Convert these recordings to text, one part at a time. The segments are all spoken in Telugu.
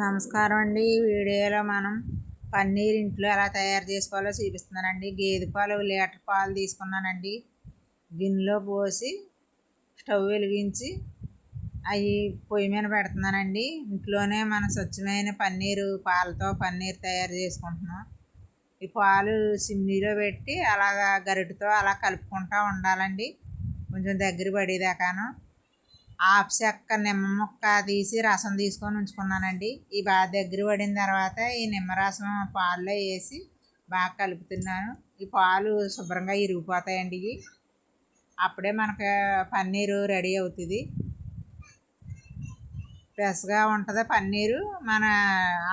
నమస్కారం అండి. ఈ వీడియోలో మనం పన్నీర్ ఇంట్లో ఎలా తయారు చేసుకోవాలో చూపిస్తున్నానండి. గేదె పాలు లీటర్ పాలు తీసుకున్నానండి. గిన్నెలో పోసి స్టవ్ వెలిగించి అవి పొయ్యి మీద పెడుతున్నానండి. ఇంట్లోనే మన స్వచ్ఛమైన పన్నీరు పాలతో పన్నీర్ తయారు చేసుకుంటున్నాం. ఈ పాలు సిమ్నీలో పెట్టి అలాగా గరిటతో అలా కలుపుకుంటూ ఉండాలండి. కొంచెం దగ్గర పడేదాకాను. ఆపు చెక్క నిమ్మ ముక్క తీసి రసం తీసుకొని ఉంచుకున్నానండి. ఈ బాగా దగ్గర పడిన తర్వాత ఈ నిమ్మరసం పాల్లో వేసి బాగా కలుపుతున్నాను. ఈ పాలు శుభ్రంగా ఇరిగిపోతాయండి ఇవి. అప్పుడే మనకు పన్నీరు రెడీ అవుతుంది. ఫ్రెష్గా ఉంటుంది పన్నీరు. మన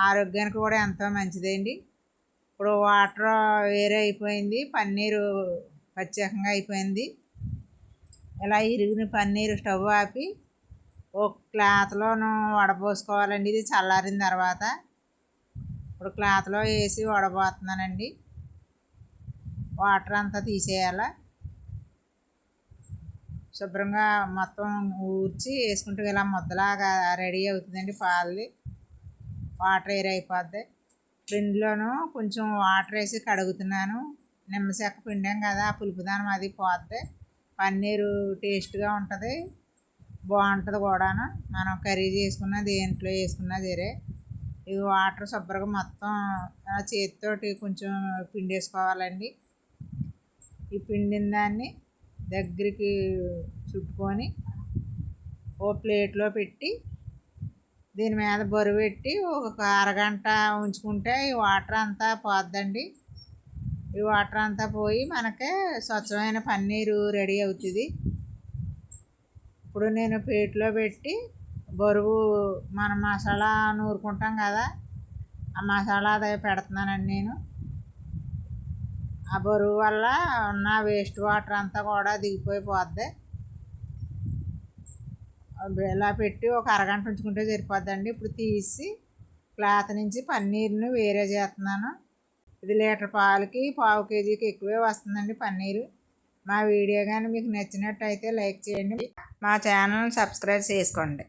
ఆరోగ్యానికి కూడా ఎంతో మంచిదండి. ఇప్పుడు వాటర్ వేరే అయిపోయింది. పన్నీరు ప్రత్యేకంగా అయిపోయింది. ఇలా ఇరిగిన పన్నీరు స్టవ్ ఆపి ఒక క్లాత్లోను వడపోసుకోవాలండి. ఇది చల్లారిన తర్వాత ఇప్పుడు క్లాత్లో వేసి వడబోతున్నానండి వాటర్ అంతా తీసేయాల. శుభ్రంగా మొత్తం ఊర్చి వేసుకుంటే ఇలా ముద్దలాగా రెడీ అవుతుందండి పాలది. వాటర్ ఎయిర్ అయిపోద్ది. పిండిలోను కొంచెం వాటర్ వేసి కడుగుతున్నాను. నిమ్మచెక్క పిండాం కదా ఆ పులుపుదానం అది పోద్ది. పన్నీరు టేస్ట్గా ఉంటుంది. బాగుంటుంది కూడాను. మనం కర్రీ చేసుకున్న దేంట్లో వేసుకున్నా సరే. ఇది వాటర్ శుభ్రంగా మొత్తం చేతితోటి కొంచెం పిండేసుకోవాలండి. ఈ పిండిన దాన్ని దగ్గరికి చుట్టుకొని ఓ ప్లేట్లో పెట్టి దీని మీద బరువు పెట్టి ఒక అరగంట ఉంచుకుంటే ఈ వాటర్ అంతా పోద్దండి. ఈ వాటర్ అంతా పోయి మనకి స్వచ్ఛమైన పన్నీరు రెడీ అవుతుంది. ఇప్పుడు నేను ప్లేట్లో పెట్టి బరువు మన మసాలా నూరుకుంటాం కదా ఆ మసాలా అది పెడుతున్నానండి నేను. ఆ బరువు వల్ల ఉన్న వేస్ట్ వాటర్ అంతా కూడా దిగిపోయిపోద్ది. ఇలా పెట్టి ఒక అరగంట ఉంచుకుంటే సరిపోద్దండి. ఇప్పుడు తీసి క్లాత్ నుంచి పన్నీర్ని వేరే చేస్తున్నాను. ఇది లీటర్ పాలకి పావు కేజీకి ఎక్కువే వస్తుందండి పన్నీరు. మా వీడియో కానీ మీకు నచ్చినట్టయితే లైక్ చేయండి. మా ఛానల్ సబ్స్క్రైబ్ చేసుకోండి.